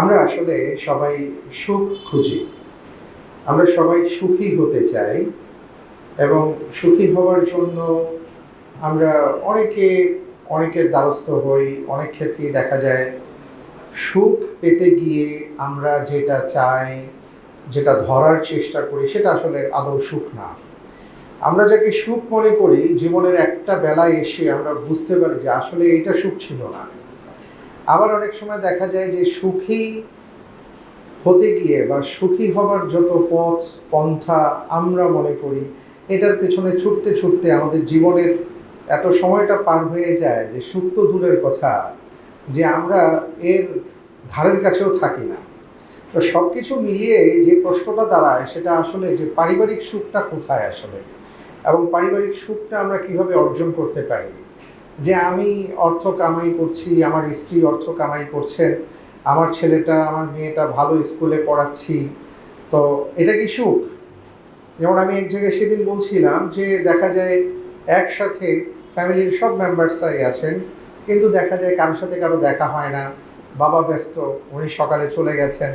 আমরা আসলে সবাই সুখ খুঁজি। আমরা সবাই সুখী হতে চাই এবং সুখী হওয়ার জন্য আমরা অনেকে, অনেকের দ্বারস্থ হই, অনেক ক্ষেত্রেই দেখা যায় সুখ পেতে গিয়ে আমরা যেটা চাই, যেটা ধরার চেষ্টা করি, সেটা আসলে আদৌ সুখ না। আমরা যাকে সুখ মনে করি, জীবনের একটা বেলায় এসে আমরা বুঝতে পারি যে আসলে এইটা সুখ ছিল না। আবার অনেক সময় দেখা যায় যে সুখী হতে গিয়ে বা সুখী হবার যত পথ, পন্থা আমরা মনে করি, এটার পেছনে ছুটতে ছুটতে আমাদের জীবনের এত সময়টা পার হয়ে যায় যে সুখ তো দূরের কথা, যে আমরা এর ধারের কাছেও থাকি না। তো সব কিছু মিলিয়ে যে প্রশ্নটা দাঁড়ায় সেটা আসলে যে পারিবারিক সুখটা কোথায় আসলে এবং পারিবারিক সুখটা আমরা কীভাবে অর্জন করতে পারি? যে আমি অর্থ কামাই করছি, আমার স্ত্রী অর্থ কামাই করছেন, আমার ছেলেটা, আমার মেয়েটা ভালো স্কুলে পড়াচ্ছি, তো এটা কি সুখ? যেমন আমি এক জায়গায় সেদিন বলছিলাম যে দেখা যায় একসাথে ফ্যামিলির সব মেম্বার্সরাই আছেন, কিন্তু দেখা যায় কারোর সাথে কারও দেখা হয় না। বাবা ব্যস্ত, উনি সকালে চলে গেছেন,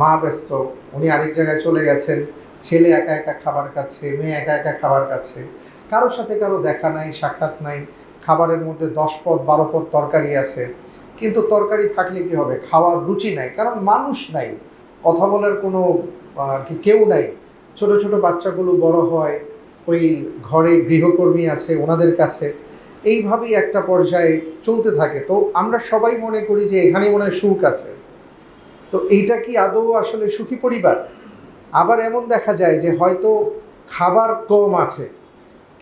মা ব্যস্ত, উনি আরেক জায়গায় চলে গেছেন, ছেলে একা একা খাবার খাচ্ছে, মেয়ে একা একা খাবার খাচ্ছে। কারোর সাথে কারও দেখা নাই, সাক্ষাৎ নাই। খাবারের মধ্যে দশ পদ, বারো পদ তরকারি আছে। কিন্তু তরকারি থাকলে কি হবে? খাওয়ার রুচি নাই, কারণ মানুষ নাই। কথা বলার কোনো আর কি কেউ নাই। ছোট ছোট বাচ্চাগুলো বড় হয়, ওই ঘরে গৃহকর্মী আছে, ওনাদের কাছে। এইভাবেই একটা পর্যায়ে চলতে থাকে। তো আমরা সবাই মনে করি যে এখানে মনে হয় সুখ আছে। তো এইটা কি আদৌ আসলে সুখী পরিবার? আবার এমন দেখা যায় যে হয়তো খাবার কম আছে।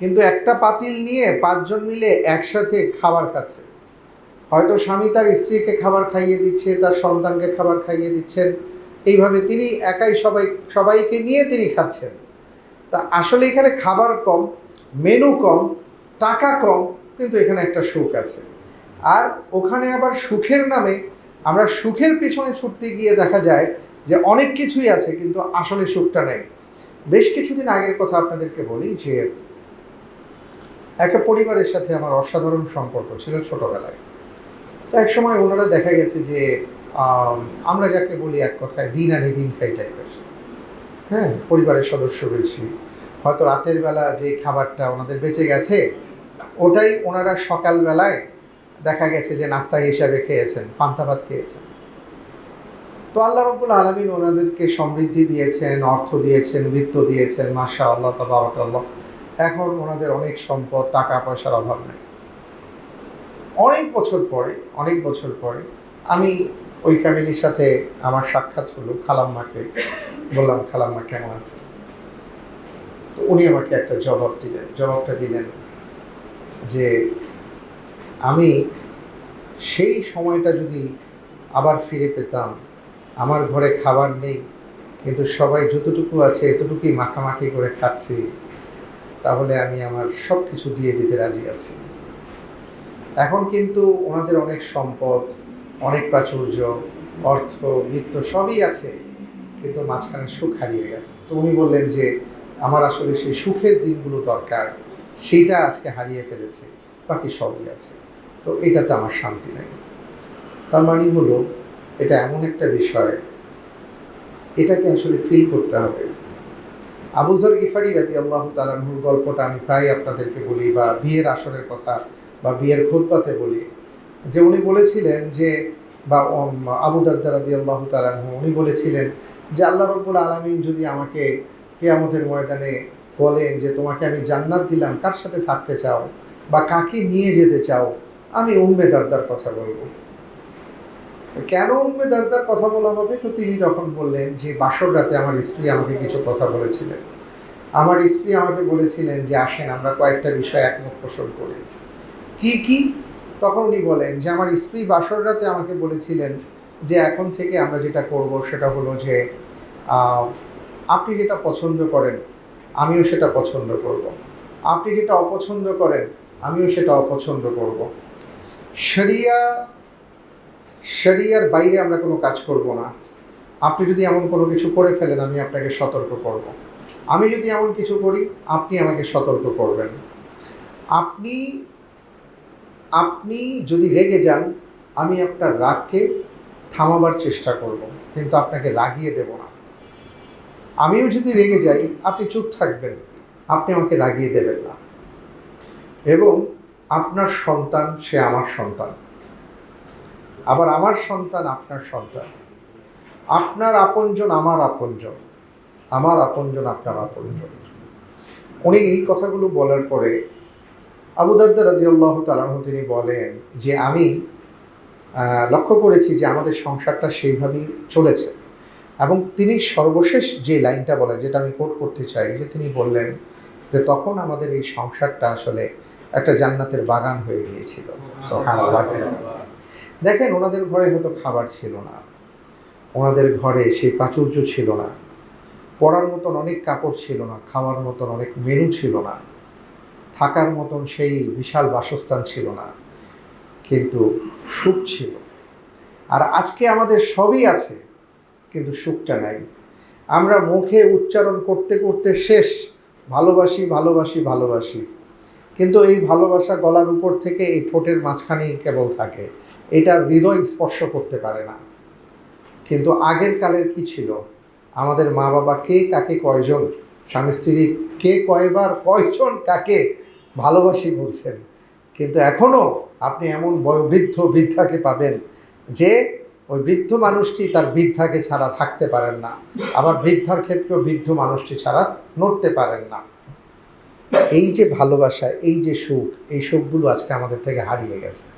কিন্তু একটা পাতিল নিয়ে পাঁচজন মিলে একসাথে খাবার খাচ্ছে। হয়তো স্বামী তার স্ত্রীকে খাবার খাইয়ে দিচ্ছে, তার সন্তানকে খাবার খাইয়ে দিচ্ছেন। এইভাবে তিনি একাই সবাই, সবাইকে নিয়ে তিনি খাচ্ছেন। তা আসলে এখানে খাবার কম, মেনু কম, টাকা কম, কিন্তু এখানে একটা সুখ আছে। আর ওখানে আবার সুখের নামে আমরা সুখের পিছনে ছুটতে গিয়ে দেখা যায় যে অনেক কিছুই আছে, কিন্তু আসলে সুখটা নেই। বেশ কিছুদিন আগের কথা আপনাদেরকে বলি যে একটা পরিবারের সাথে আমার অসাধারণ সম্পর্ক ছিল ছোটবেলায়। তো এক সময় ওনারা দেখা গেছে যে আমরা যাকে বলি এক কথায় দিন আনি দিন খাই টাইপের হ্যাঁ পরিবারের সদস্য বেশি হয়তো রাতের বেলা যে খাবারটা ওনাদের বেঁচে গেছে, ওটাই ওনারা সকালবেলায় দেখা গেছে যে নাস্তা হিসাবে খেয়েছেন, পান্তা ভাত খেয়েছেন। তো আল্লাহ রব্বুল আলমিন ওনাদেরকে সমৃদ্ধি দিয়েছেন, অর্থ দিয়েছেন, বৃত্ত দিয়েছেন মাসা আল্লাহ তাবারকাল্লাহ। এখন ওনাদের অনেক সম্পদ, টাকা পয়সার অভাব নেই। অনেক বছর পরে, অনেক বছর পরে আমি ওই ফ্যামিলির সাথে আমার সাক্ষাৎ হলো, খালাম্মাকে বললাম, খালাম্মা, কেমন আছে তো উনি আমাকে একটা জবাব দিলেন, জবাবটা দিলেন যে আমি সেই সময়টা যদি আবার ফিরে পেতাম, আমার ঘরে খাবার নেই, কিন্তু সবাই যতটুকু আছে এতটুকুই মাখামাখি করে খাচ্ছি তাহলে আমি আমার সব কিছু দিয়ে দিতে রাজি আছি। এখন কিন্তু ওনাদের অনেক সম্পদ, অনেক প্রাচুর্য, অর্থ, বৃত্ত সবই আছে, কিন্তু মাঝখানে সুখ হারিয়ে গেছে। তো উনি বললেন যে, আমার আসলে সেই সুখের দিনগুলো দরকার, সেইটা আজকে হারিয়ে ফেলেছে, বাকি সবই আছে। তো এটাতে আমার শান্তি নেই। তার মানে হলো, এটা এমন একটা বিষয়, এটাকে আসলে ফিল করতে হবে। আবুজর গিফারি রাতি আল্লাহ তালাহুর গল্পটা আমি প্রায় আপনাদেরকে বলি বা বিয়ের আসরের কথা বা বিয়ের খোদবাতে বলি। যে উনি বলেছিলেন যে বা আবু দারদা রাদি আল্লাহ তালাহু উনি বলেছিলেন যে, আল্লাহ রব্বুল আলমিন যদি আমাকে কেয়ামতের ময়দানে বলেন যে, তোমাকে আমি জান্নাত দিলাম, কার সাথে থাকতে চাও বা কাকে নিয়ে যেতে চাও, আমি উম্মে দারদার কথা বলব। কেন উম্মে দারদার কথা বলা হবে তো তিনি তখন বললেন যে, বাসর রাতে আমার স্ত্রী আমাকে কিছু কথা বলেছিলেন আমার স্ত্রী আমাকে বলেছিলেন যে, আসেন, আমরা কয়েকটা বিষয় একমত পোষণ করি কি কি তখন উনি বলেন যে, আমার স্ত্রী বাসর রাতে আমাকে বলেছিলেন যে, এখন থেকে আমরা যেটা করব সেটা হলো যে আপনি যেটা পছন্দ করেন, আমিও সেটা পছন্দ করব। আপনি যেটা অপছন্দ করেন, আমিও সেটা অপছন্দ করব। শরিয়া শরিয়ার বাইরে আমরা কোনো কাজ করব না। আপনি যদি এমন কোনো কিছু করে ফেলেন, আমি আপনাকে সতর্ক করব। আমি যদি এমন কিছু করি, আপনি আমাকে সতর্ক করবেন। আপনি আপনি যদি রেগে যান, আমি আপনার রাগকে থামাবার চেষ্টা করব, কিন্তু আপনাকে রাগিয়ে দেব না। আমিও যদি রেগে যাই, আপনি চুপ থাকবেন, আপনি আমাকে রাগিয়ে দেবেন না। এবং আপনার সন্তান, সে আমার সন্তান। আবার আমার সন্তান আপনার সন্তান। আপনার আপনজন আমার আপনজন। আমার আপনজন আপনার আপনজন। উনি এই কথাগুলো বলার পরে আবুদার্দা রাদি আল্লাহ তালাহ তিনি বলেন যে আমি লক্ষ্য করেছি যে আমাদের সংসারটা সেইভাবেই চলেছে। এবং তিনি সর্বশেষ যে লাইনটা বলেন, যেটা আমি কোট করতে চাই, যে তিনি বললেন যে তখন আমাদের এই সংসারটা আসলে একটা জান্নাতের বাগান হয়ে গিয়েছিল। দেখেন ওনাদের ঘরে হয়তো খাবার ছিল না। ওনাদের ঘরে সেই প্রাচুর্য ছিল না। পরার মতন অনেক কাপড় ছিল না, খাওয়ার মতন অনেক মেনু ছিল না। থাকার মতন সেই বিশাল বাসস্থান ছিল না। কিন্তু সুখ ছিল। আর আজকে আমাদের সবই আছে, কিন্তু সুখটা নাই। আমরা মুখে উচ্চারণ করতে করতে শেষ, ভালোবাসি ভালোবাসি ভালোবাসি। কিন্তু এই ভালোবাসা গলার উপর থেকে এই ঠোঁটের মাঝখানেই কেবল থাকে। এটা হৃদয় স্পর্শ করতে পারে না। কিন্তু আগের কালের কি ছিল? আমাদের মা বাবা কে, কাকে, কয়জন? স্বামী, স্ত্রী কে, কয়বার, কয়জন কাকে ভালোবাসি বলছেন। কিন্তু এখনও আপনি এমন বয়োবৃদ্ধ বৃদ্ধাকে পাবেন যে ওই বৃদ্ধ মানুষটি তার বৃদ্ধাকে ছাড়া থাকতে পারেন না। আবার বৃদ্ধার ক্ষেত্রেও বৃদ্ধ মানুষটি ছাড়া নড়তে পারেন না। এই যে ভালোবাসা, এই যে সুখ, এই সুখগুলো আজকে আমাদের থেকে হারিয়ে গেছে।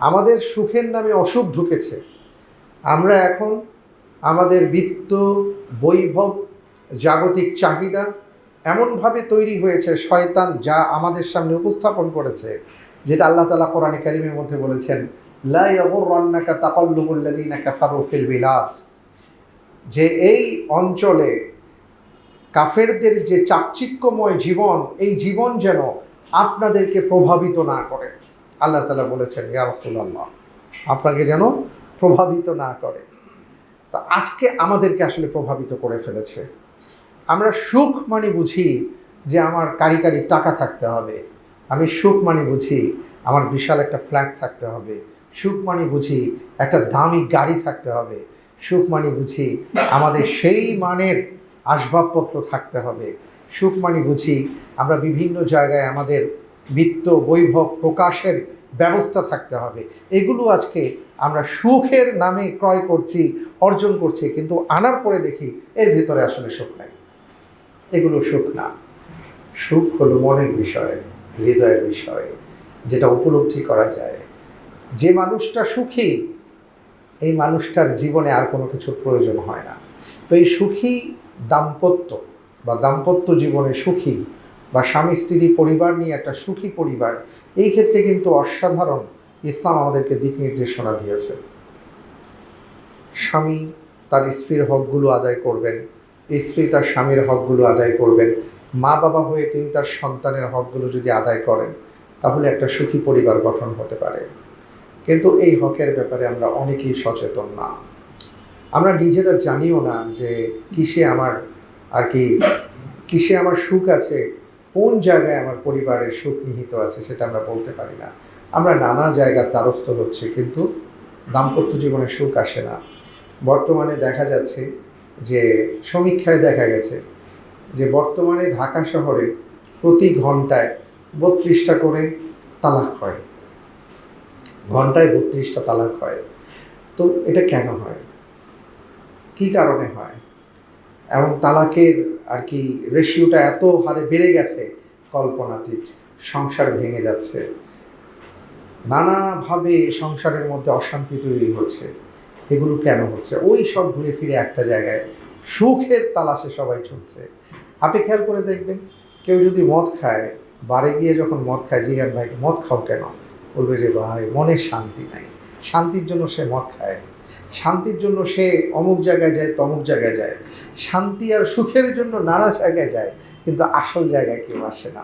আমাদের সুখের নামে অসুখ ঢুকেছে। আমরা এখন আমাদের বিত্ত, বৈভব, জাগতিক চাহিদা এমনভাবে তৈরি হয়েছে, শয়তান যা আমাদের সামনে উপস্থাপন করেছে, যেটা আল্লাহ তালা কোরআন কারিমের মধ্যে বলেছেন, লা ইয়াগুররান্নাকা তাকাল্লুবুল্লাযীনা কাফারু ফিল বিলাদ যে এই অঞ্চলে কাফেরদের যে চাকচিক্যময় জীবন, এই জীবন যেন আপনাদেরকে প্রভাবিত না করে। আল্লাহ তালা বলেছেন, ইয়া রাসূলুল্লাহ, আপনাকে যেন প্রভাবিত না করে। তা আজকে আমাদেরকে আসলে প্রভাবিত করে ফেলেছে। আমরা সুখ মানে বুঝি যে আমার কারি কারি টাকা থাকতে হবে। আমি সুখ মানে বুঝি আমার বিশাল একটা ফ্ল্যাট থাকতে হবে। সুখ মানে বুঝি একটা দামি গাড়ি থাকতে হবে। সুখ মানে বুঝি আমাদের সেই মানের আসবাবপত্র থাকতে হবে। সুখ মানে বুঝি আমরা বিভিন্ন জায়গায় আমাদের বিত্ত, বৈভব প্রকাশের ব্যবস্থা থাকতে হবে। এগুলো আজকে আমরা সুখের নামে ক্রয় করছি, অর্জন করছি, কিন্তু আনার পরে দেখি এর ভিতরে আসলে সুখ নাই। এগুলো সুখ না। সুখ হলো মনের বিষয়, হৃদয়ের বিষয়, যেটা উপলব্ধি করা যায়। যে মানুষটা সুখী, এই মানুষটার জীবনে আর কোনো কিছুর প্রয়োজন হয় না। তো এই সুখী দাম্পত্য বা দাম্পত্য জীবনে সুখী বা স্বামী, স্ত্রী, পরিবার নিয়ে একটা সুখী পরিবার, এই ক্ষেত্রে কিন্তু অসাধারণ ইসলাম আমাদেরকে দিক নির্দেশনা দিয়েছে। স্বামী তার স্ত্রীর হকগুলো আদায় করবেন স্ত্রী তার স্বামীর হকগুলো আদায় করবেন, মা বাবা হয়ে তিনি তার সন্তানের হকগুলো যদি আদায় করেন, তাহলে একটা সুখী পরিবার গঠন হতে পারে। কিন্তু এই হকের ব্যাপারে আমরা অনেকেই সচেতন না। আমরা নিজেরা জানিও না যে কিসে আমার আর কি, কিসে আমার সুখ আছে কোন জায়গায় আমার পরিবারের সুখ নিহিত আছে সেটা আমরা বলতে পারি না। আমরা নানা জায়গার দ্বারস্থ হচ্ছে, কিন্তু দাম্পত্য জীবনে সুখ আসে না। বর্তমানে দেখা যাচ্ছে যে, সমীক্ষায় দেখা গেছে যে, বর্তমানে ঢাকা শহরে প্রতি ঘন্টায় বত্রিশটা করে তালাক হয়। ঘন্টায় বত্রিশটা তালাক হয়। তো এটা কেন হয়? কি কারণে হয়? এবং তালাকের আর কি রেশিওটা এত হারে বেড়ে গেছে কল্পনাতীত, সংসার ভেঙে যাচ্ছে। নানাভাবে সংসারের মধ্যে অশান্তি তৈরি হচ্ছে। এগুলো কেন হচ্ছে? ওই সব ঘুরে ফিরে একটা জায়গায় সুখের তালাশে সবাই ছুটছে। আপনি খেয়াল করে দেখবেন, কেউ যদি মদ খায়, বারে গিয়ে যখন মদ খায় জিজ্ঞান ভাই, মদ খাও কেন? বলবে যে, ভাই, মনে শান্তি নাই। শান্তির জন্য সে মদ খায়। শান্তির জন্য সে অমুক জায়গায় যায়, তমুক জায়গায় যায়। শান্তি আর সুখের জন্য নানা জায়গায় যায়, কিন্তু আসল জায়গায় কেউ আসে না।